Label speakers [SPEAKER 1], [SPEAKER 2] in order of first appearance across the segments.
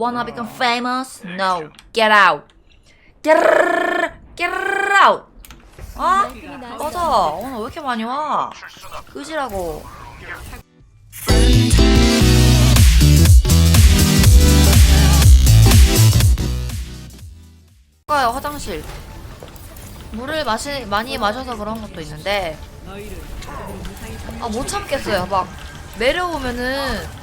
[SPEAKER 1] Wanna become famous? No. Get out. Get out. 어? 꺼져. 오늘 왜 이렇게 많이 와? 끄지라고. 가요 화장실. 물을 마시 많이 마셔서 그런 것도 있는데 아 못 참겠어요. 막 내려오면은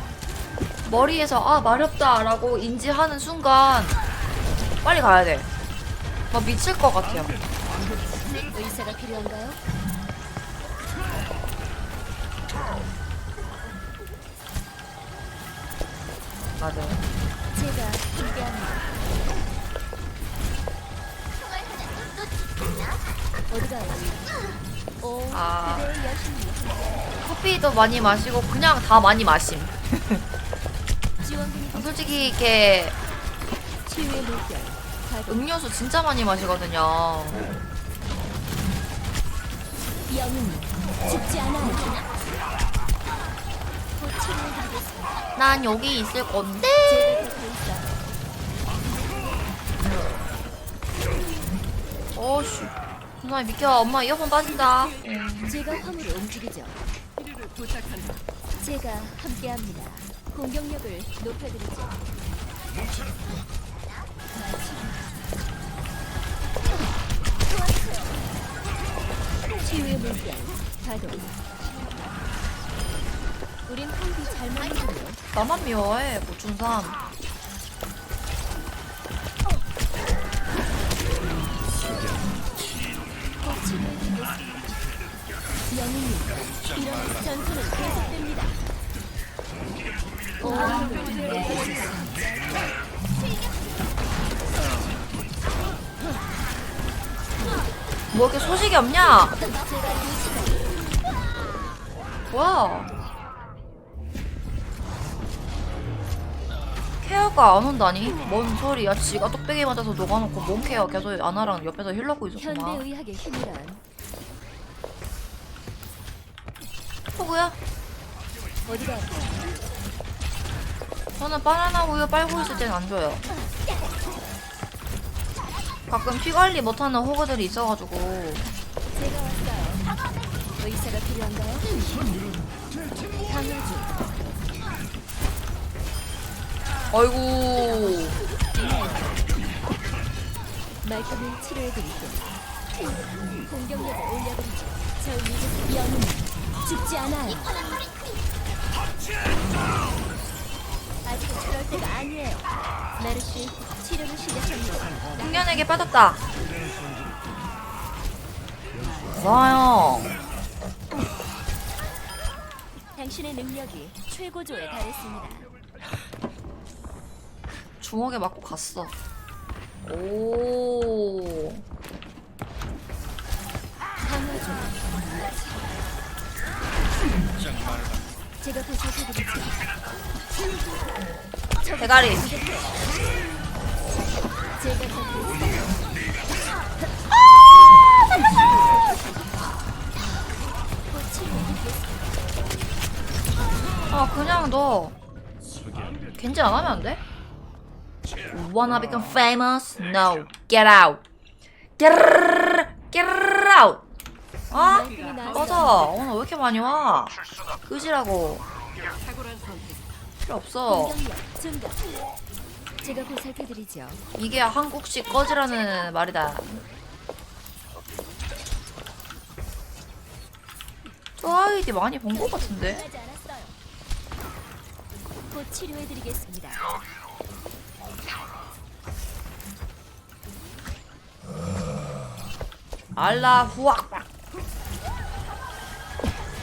[SPEAKER 1] 머리에서 아 마렵다라고 인지하는 순간 빨리 가야 돼. 막 미칠 것 같아요.
[SPEAKER 2] 의사가 필요한가요?
[SPEAKER 1] 맞아요.
[SPEAKER 2] 제가. 어디 가요? 오,
[SPEAKER 1] 아.
[SPEAKER 2] 그대의 여신이
[SPEAKER 1] 커피도 많이 마시고 그냥 다 많이 마심. 솔직히.
[SPEAKER 2] 가동
[SPEAKER 1] 음료수 진짜 많이 마시거든요. 난 여기 있을 건데. 어씨. 누나 비켜. 엄마 이어폰 빠진다.
[SPEAKER 2] 제가 화물을 움직이죠. 제가 함께합니다. 공격력을 높여드리죠. 치유의 물결 가동. 우린 콤비 잘 맞는군요.
[SPEAKER 1] 나만 미워해 고춘삼.
[SPEAKER 2] 영웅님, 이런 전투는 계속됩니다.
[SPEAKER 1] 뭐 이렇게 소식이 없냐? 뭐야? 케어가 안 온다니? 뭔 소리야? 지가 뚝배기 맞아서 녹아놓고 몸 케어 계속 아나랑 옆에서 힐러고.
[SPEAKER 2] 현대의학의 힘이란
[SPEAKER 1] 호구야?
[SPEAKER 2] 어디가?
[SPEAKER 1] 저는 바나나 우유 빨고 있을 땐 안 줘요. 가끔 피 관리 못하는 호구들이 있어가지고
[SPEAKER 2] 제가 왔어요. 의사가 필요한가요? 강화주,
[SPEAKER 1] 아이고
[SPEAKER 2] 말끔히 치료해드릴게요. 공격력을 올려드리죠. 저 위에 영웅 죽지 않아요. 아직 그럴 때가 아니에요. 메르시 치료를 시작합니다.
[SPEAKER 1] 풍년에게 빠졌다. 좋아요.
[SPEAKER 2] 당신의 능력이 최고조에 달했습니다.
[SPEAKER 1] 주먹에 맞고 갔어. 오.
[SPEAKER 2] 강화주. 제가.
[SPEAKER 1] 대가리. 아 그냥 너 겐지 안 하면 안 돼? Wanna become famous? No. Get out. Get get.
[SPEAKER 2] 나왔어요.
[SPEAKER 1] 꺼져. 오늘 왜 이렇게 많이 와? 끄지라고. 필요 없어. 이게 한국식 꺼지라는 말이다. 저 아이디 많이 본 것 같은데?
[SPEAKER 2] 하지 치료해드리겠습니다.
[SPEAKER 1] 알라 후악.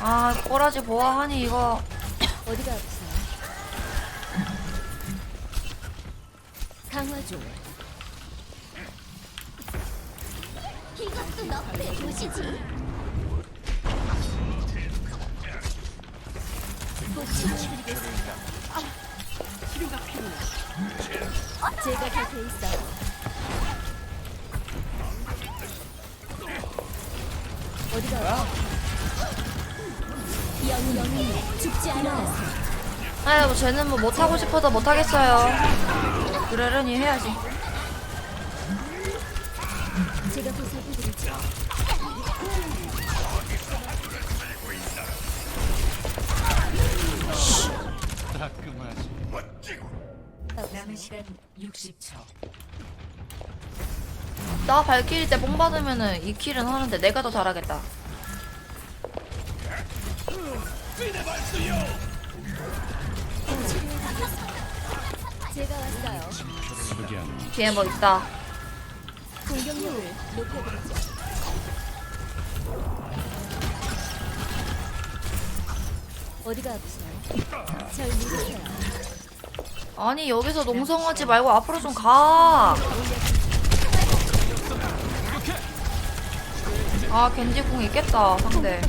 [SPEAKER 1] 아 꼬라지 보아하니 이거
[SPEAKER 2] 어디가 아프세요? 강화 중. 이것도 너의 도시지. 제가 곁에 있어요. 어디가? 영 영웅이 죽지 않 아.
[SPEAKER 1] 아유 뭐 쟤는 뭐 못하고 싶어도 못하겠어요 그러려니 해야지.
[SPEAKER 3] 남은 시간 60초.
[SPEAKER 1] 나 발길이 때뽕 받으면은 이 킬은 하는데 내가 더 잘하겠다.
[SPEAKER 2] 제가 왔어요.
[SPEAKER 1] 뒤에 뭐 있다.
[SPEAKER 2] 공격력을 높여드리죠. 어디가 아프세요? 절 믿으세요.
[SPEAKER 1] 아니 여기서 농성하지 말고 앞으로 좀 가. 아 겐지 궁 있겠다 상대.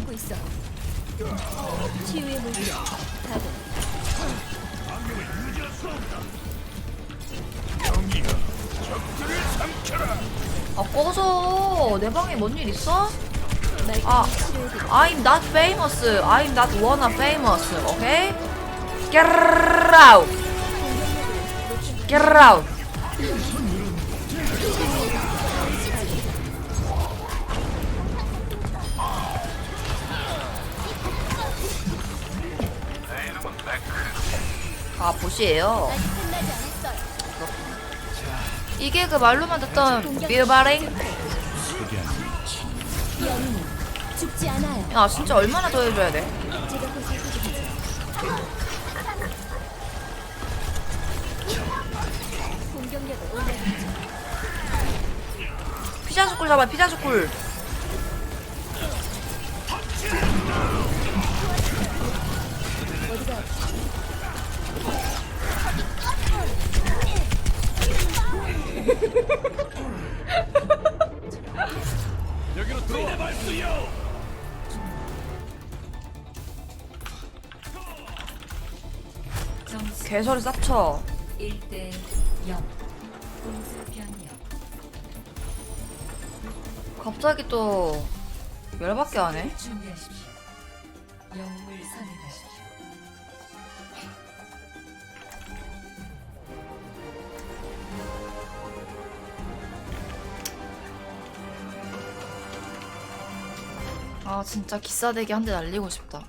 [SPEAKER 2] 치유의 물질 가동.
[SPEAKER 1] 아 꺼져. 내 방에 뭔 일 있어? 아. I'm not famous. I'm not wanna famous. Okay? Get out. Get out. 아 보시에요. 이게 그 말로만 듣던
[SPEAKER 2] 않아요.
[SPEAKER 1] 야 진짜 얼마나 더 해줘야 돼?
[SPEAKER 2] 올려드리죠.
[SPEAKER 1] 피자스쿨 잡아 피자스쿨.
[SPEAKER 2] 어디가
[SPEAKER 4] 여기로 들어와.
[SPEAKER 3] 점수
[SPEAKER 1] 개소리 쌉쳐.
[SPEAKER 3] 1대 0. 공수 변경.
[SPEAKER 1] 갑자기 또 열받게 하네.
[SPEAKER 3] 준비하십시오. 영웅을 선택하십시오.
[SPEAKER 1] 아 진짜 기싸대기 한 대 날리고 싶다.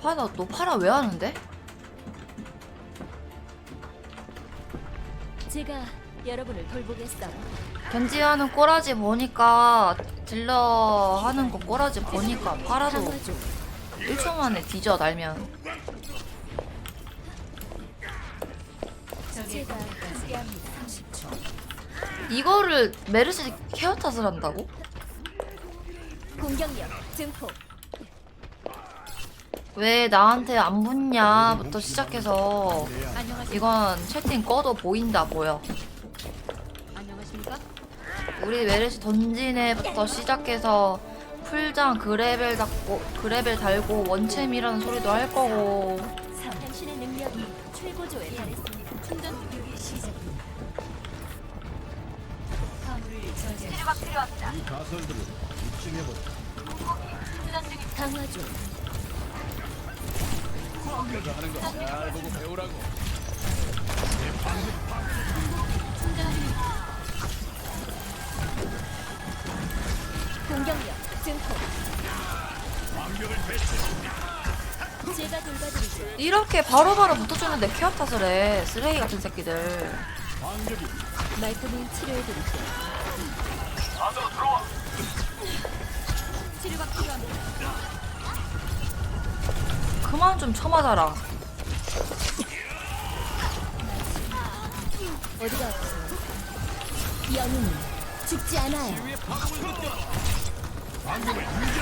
[SPEAKER 1] 파라 너 파라 왜 하는데?
[SPEAKER 2] 제가 여러분을 돌보겠어요.
[SPEAKER 1] 견지 하는 꼬라지 보니까 딜러 하는 거 꼬라지 보니까
[SPEAKER 2] 중.
[SPEAKER 1] 1초 만에 뒤져 날면
[SPEAKER 3] 적의
[SPEAKER 2] 제가
[SPEAKER 3] 공격까지
[SPEAKER 2] 함께합니다.
[SPEAKER 3] 30초.
[SPEAKER 1] 이거를 메르시 케어 탓을 한다고?
[SPEAKER 2] 공격력 증폭.
[SPEAKER 1] 왜 나한테 안 붙냐부터 시작해서? 이건 채팅 꺼도 보인다 보여? 우리 메르시 던진 애부터 시작해서 풀장 그레벨 닫고 그레벨 달고 원챔이라는 소리도 할 거고
[SPEAKER 2] 당신의 능력이 최고조에 달했습니다. 충전
[SPEAKER 3] 공격이 시작됩니다. 화물을 저지하십시오.
[SPEAKER 4] 이 가설들을 입증해보자.
[SPEAKER 2] 강화 중.
[SPEAKER 4] 내가 하는 거 잘 보고 배우라고.
[SPEAKER 1] 이렇게 바로바로 붙어주는데 케어 탓을 해 쓰레기 같은 새끼들
[SPEAKER 2] 말끔히 치료해드리죠. 치료가 필요합니다.
[SPEAKER 1] 그만 좀 쳐맞아라
[SPEAKER 2] 어디가 아프세요? 영웅은 죽지 않아요. 영웅님,